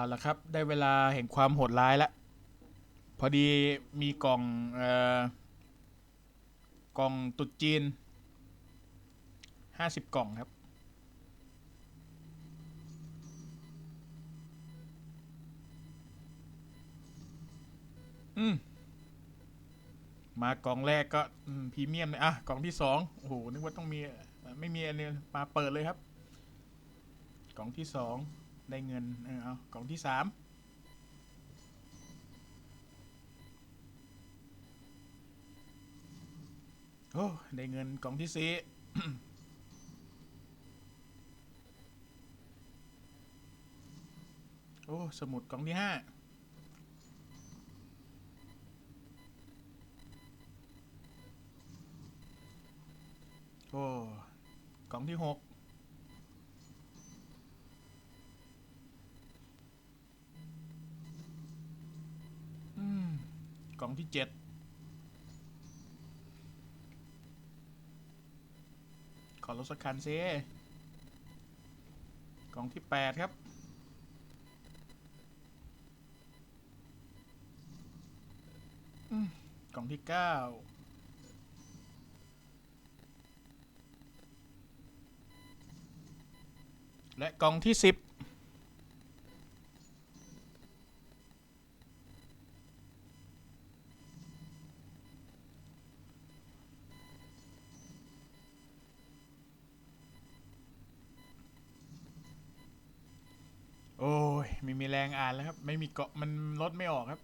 เอาละครับ ได้เวลาแห่งความโหดร้ายแล้วพอดีมีกล่องเอ่อกล่องตุดจีนห้าสิบกล่องครับ อืม มากล่องแรกก็พรีเมียมเลยอะ กล่องที่สองโอ้โหนึกว่าต้องมี ไม่มีอันนี้มาเปิดเลยครับ กล่องที่สอง ได้เงิน เออเอากล่องที่สามโอ้ได้เงินกล่องที่สี่โอ้ สมุดกล่องที่ห้าโอ้ กล่องที่หกอืม กล่องที่ เจ็ดขอรถสักคันซิกล่องที่แปดครับ กล่องที่เก้าและกล่องที่สิบ โอ้ย ไม่มีแรงอ่านแล้วครับ ไม่มีเกาะมันลดไม่ออกครับ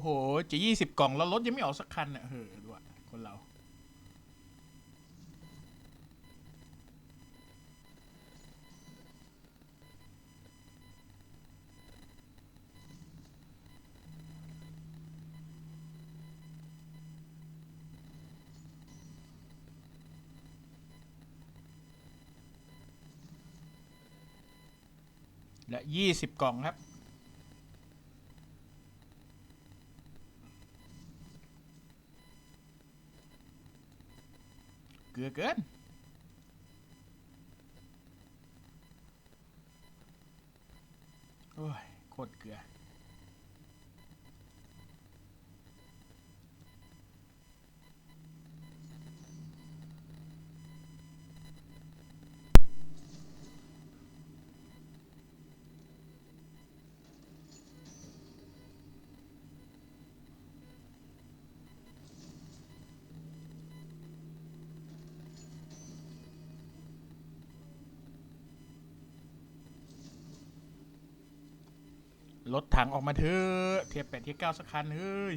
โอ้โหจะยี่สิบกล่องแล้วรถยังไม่ออกสักคันอะเฮ้อดูอะคนเรา และยี่สิบกล่องครับ ลือเกิน โอ้ย โคตรเกลือ รถถังออกมาเถอะเทียบแปดเทียบเก้าสักคันเฮ้ย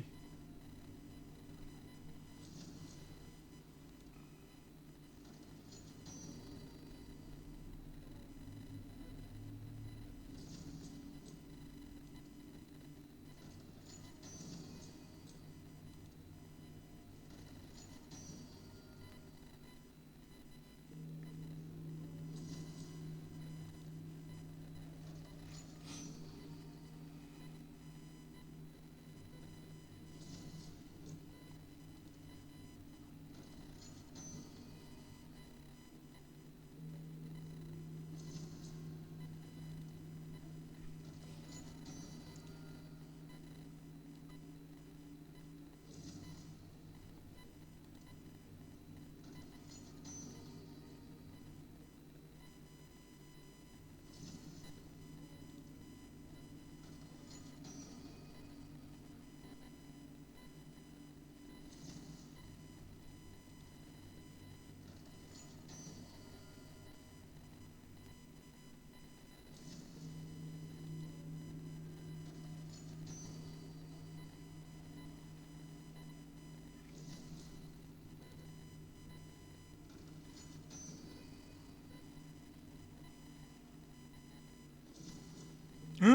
อ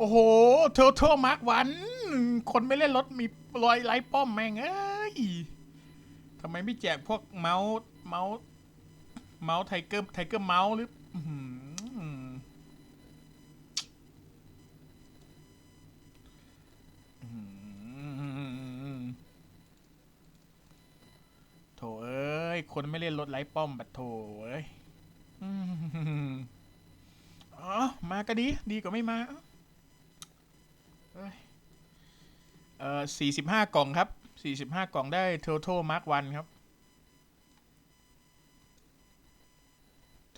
โอ้โหเทอร์ทมาร์กวัน คนไม่เล่นรถมีรอยไล่ป้อมแม่งเอ้ยทำไมไม่แจกพวกเมาส์เมาส์เมาส์ไทเกอร์ไทเกอร์เมาส์หรืออื้อหืออื้อหือโถเอ้ย คนไม่เล่นรถไล่ป้อมบัดโถเอ้ยอ๋อ มาก็ดี ดีกว่าไม่มา เอ่อสี่สิบห้ากล่องครับสี่สิบห้ากล่องได้ total mark one ครับ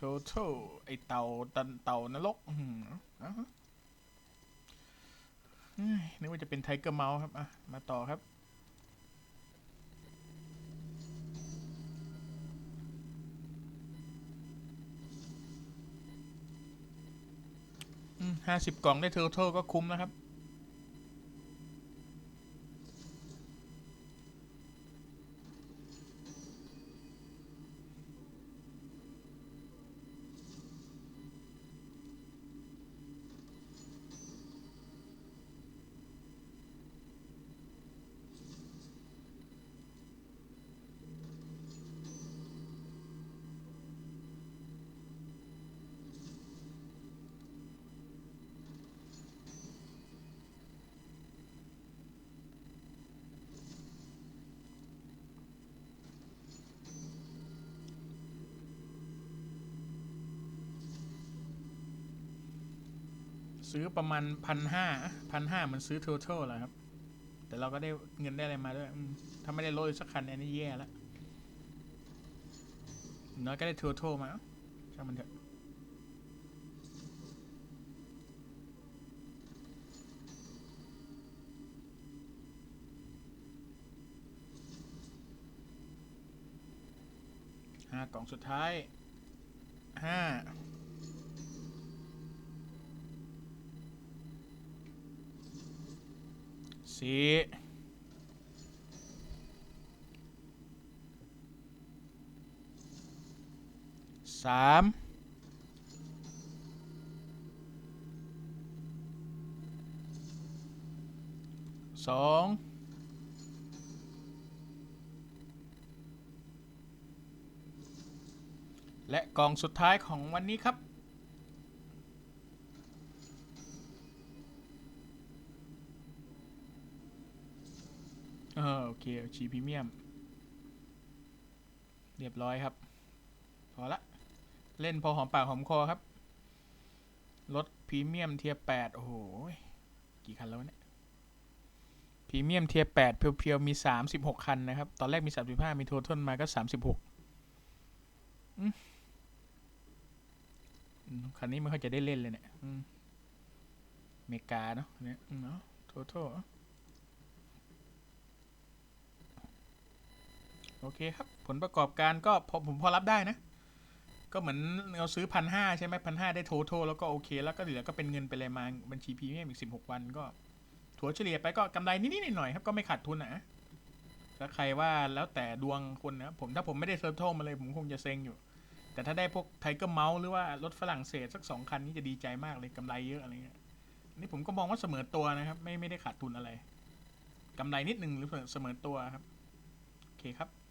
total ไอเต่าตันเต่านรกอื้อหืออะฮะเฮ้ยนึกว่าจะเป็นไทเกอร์เมาส์ครับอะมาต่อครับห้าสิบกล่องได้ total ก็คุ้มนะครับ ซื้อประมาณพันห้าพันห้ามันซื้อ total แหละครับ แต่เราก็ได้เงินได้อะไรมาด้วยถ้าไม่ได้รถสักคันอันนี้แย่แล้วอย่างน้อยก็ได้ total มาเอ้าช่างมันเถอะห้ากล่องสุดท้ายห้า สี่สามสองและกล่องสุดท้ายของวันนี้ครับ เออโอเคชีพรีเมียม เรียบร้อยครับ พอละ เล่นพอหอมปากหอมคอครับ รถพรีเมียมเทียแปดโอ้โห กี่คันแล้วเนี่ยพรีเมียมเทียแปดเพียวๆ มีสามสิบหกคันนะครับ ตอนแรกมีสามสิบห้ามีโททนมาก็สามสิบหกคันนี้ไม่ค่อยจะได้เล่นเลยเนี่ยอืมเมกาเนาะเนี่ยเนาะโทท โอเคครับ ผลประกอบการก็พอผมพอรับได้นะ ก็เหมือนเราซื้อพันห้าใช่ไหมพันห้าได้โทโทแล้วก็โอเค แล้วก็เหลือก็เป็นเงินไปเลยมาบัญชีพรีเมียมอีกสิบหกวันก็ถัวเฉลี่ยไปก็กำไรนิดๆหน่อยๆครับก็ไม่ขาดทุนนะถ้าใครว่าแล้วแต่ดวงคนนะผมถ้าผมไม่ได้เซิร์ฟโทมาเลยผมคงจะเซ็งอยู่ แต่ถ้าได้พวกไทเกอร์เมาส์หรือว่ารถฝรั่งเศสสักสองคันนี่จะดีใจมากเลยกำไรเยอะอะไรเงี้ยนี่ผมก็มองว่าเสมอตัวนะครับ ไม่ไม่ได้ขาดทุนอะไรกำไรนิดนึงหรือเสมอตัวครับ โอเคครับ